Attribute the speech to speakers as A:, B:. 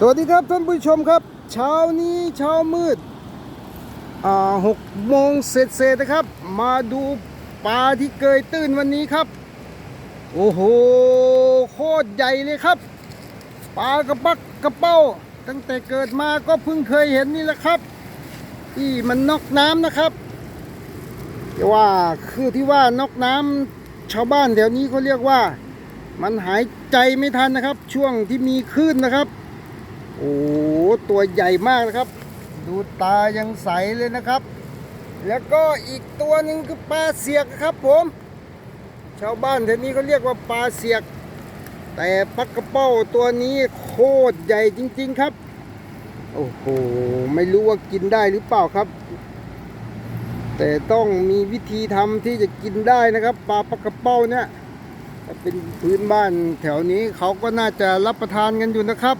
A: สวัสดีครับท่านผู้ชมครับ เช้านี้เช้ามืดอ่าหกโมงเศษเศษนะครับ มาดูปลาที่เกยตื้นวันนี้ครับ โอ้โหโคตรใหญ่เลยครับปลากระปักกระเป้า ตั้งแต่เกิดมาก็เพิ่งเคยเห็นนี่แหละครับที่มันนอกน้ำนะครับว่าคือที่ว่านอกน้ำชาวบ้านแถวนี้เขาเรียกว่า มันหายใจไม่ทันนะครับ ช่วงที่มีคลื่นนะครับ โอ้โหตัวใหญ่มากนะครับ ดูตายังใสเลยนะครับ แล้วก็อีกตัวหนึ่งคือปลาเสียกครับผม ชาวบ้านแถวนี้เขาเรียกว่าปลาเสียก แต่ปักกระเป้าตัวนี้โคตรใหญ่จริง ๆครับ โอ้โห ไม่รู้ว่ากินได้หรือเปล่าครับ แต่ต้องมีวิธีทำที่จะกินได้นะครับ ปลาปักกระเป้าเนี่ยเป็นพื้นบ้านแถวนี้เขาก็น่าจะรับประทานกันอยู่นะครับ